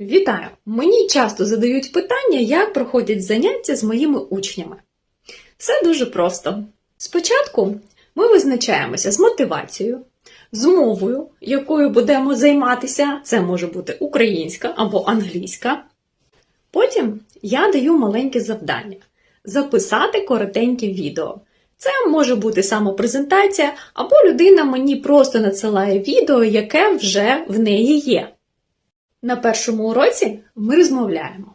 Вітаю! Мені часто задають питання, як проходять заняття з моїми учнями. Все дуже просто. Спочатку ми визначаємося з мотивацією, з мовою, якою будемо займатися. Це може бути українська або англійська. Потім я даю маленьке завдання записати коротеньке відео. Це може бути самопрезентація, або людина мені просто надсилає відео, яке вже в неї є. На першому уроці ми розмовляємо.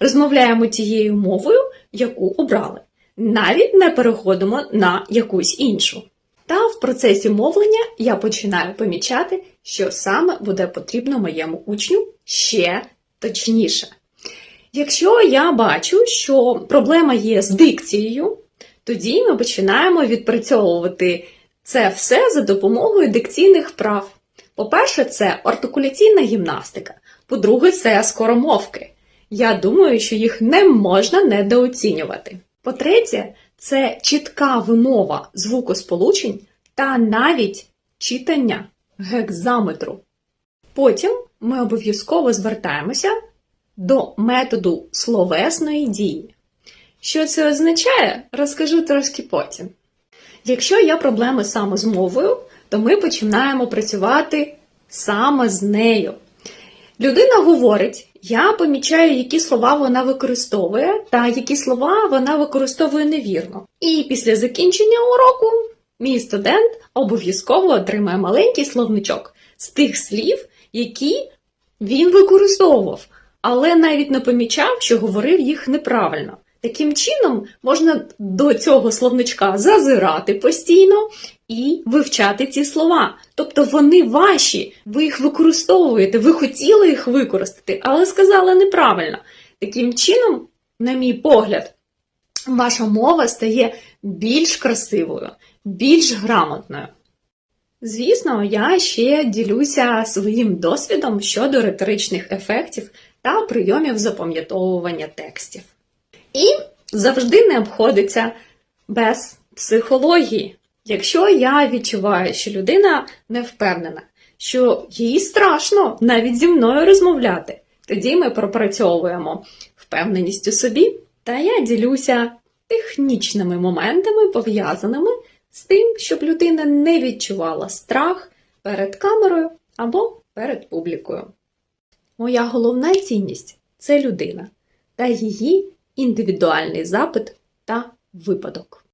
Розмовляємо тією мовою, яку обрали. Навіть не переходимо на якусь іншу. Та в процесі мовлення я починаю помічати, що саме буде потрібно моєму учню ще точніше. Якщо я бачу, що проблема є з дикцією, тоді ми починаємо відпрацьовувати це все за допомогою дикційних вправ. По-перше, це артикуляційна гімнастика. По-друге, це скоромовки. Я думаю, що їх не можна недооцінювати. По-третє, це чітка вимова звукосполучень та навіть читання гекзаметру. Потім ми обов'язково звертаємося до методу словесної дії. Що це означає, розкажу трошки потім. Якщо є проблеми саме з мовою, то ми починаємо працювати саме з нею. Людина говорить, я помічаю, які слова вона використовує, та які слова вона використовує невірно. І після закінчення уроку мій студент обов'язково отримає маленький словничок з тих слів, які він використовував, але навіть не помічав, що говорив їх неправильно. Таким чином, можна до цього словничка зазирати постійно і вивчати ці слова. Тобто вони ваші, ви їх використовуєте, ви хотіли їх використати, але сказали неправильно. Таким чином, на мій погляд, ваша мова стає більш красивою, більш грамотною. Звісно, я ще ділюся своїм досвідом щодо риторичних ефектів та прийомів запам'ятовування текстів. І завжди не обходиться без психології. Якщо я відчуваю, що людина не впевнена, що їй страшно навіть зі мною розмовляти, тоді ми пропрацьовуємо впевненість у собі, та я ділюся технічними моментами, пов'язаними з тим, щоб людина не відчувала страх перед камерою або перед публікою. Моя головна цінність це людина та її індивідуальний запит та випадок.